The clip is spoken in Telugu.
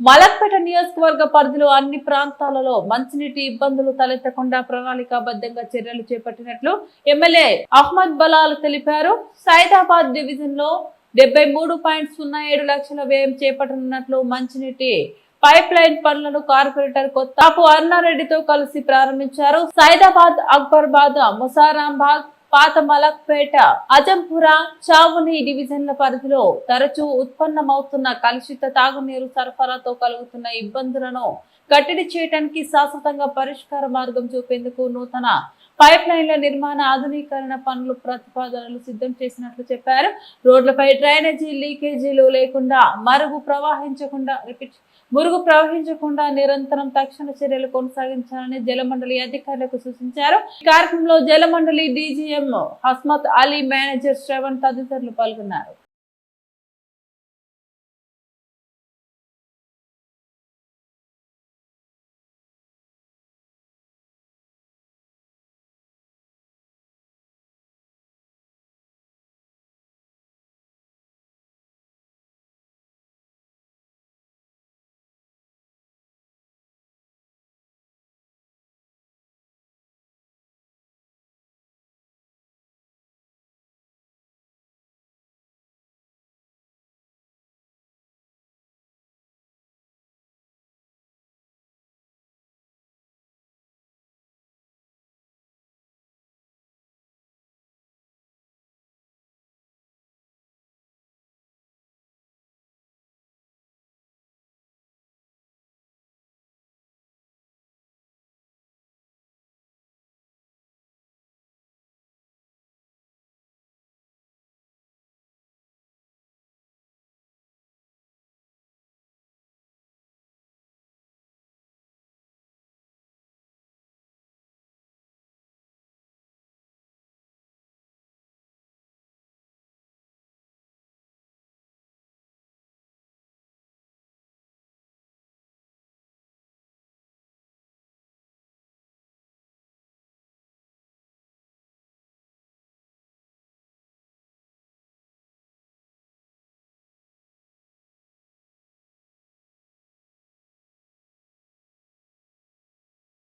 మలక్పేట నియోజకవర్గ పరిధిలో అన్ని ప్రాంతాలలో మంచినీటి ఇబ్బందులు తలెత్తకుండా ప్రణాళికాబద్ధంగా చర్యలు చేపట్టినట్లు ఎమ్మెల్యే అహ్మద్ బలాల్ తెలిపారు. సైదాబాద్ డివిజన్లో డెబ్బై మూడు పాయింట్ సున్నా ఏడు లక్షల వ్యయం చేపట్టనున్నట్లు మంచినీటి పైప్ లైన్ పనులను కార్పొరేటర్ కొత్తాపు అర్ణారెడ్డితో కలిసి ప్రారంభించారు. సైదాబాద్ అక్బర్బాద్ ముసారాంబాద్ పాత మలక్పేట అజంపుర చావుని డివిజన్ల పరిధిలో తరచూ ఉత్పన్నమవుతున్న కలుషిత తాగునీరు సరఫరాతో కలుగుతున్న ఇబ్బందులను కట్టడి చేయడానికి శాశ్వతంగా పరిష్కార మార్గం చూపేందుకు నూతన పైప్ లైన్ల నిర్మాణ ఆధునీకరణ పనులు ప్రతిపాదనలు సిద్ధం చేసినట్లు చెప్పారు. రోడ్లపై డ్రైనేజీ లీకేజీలు లేకుండా మరుగు ప్రవహించకుండా రిపీట్ మురుగు ప్రవహించకుండా నిరంతరం తక్షణ చర్యలు కొనసాగించాలని జలమండలి అధికారులకు సూచించారు. ఈ కార్యక్రమంలో జలమండలి డీజీఎం హస్మత్ అలీ మేనేజర్ శ్రవణ్ తదితరులు పాల్గొన్నారు.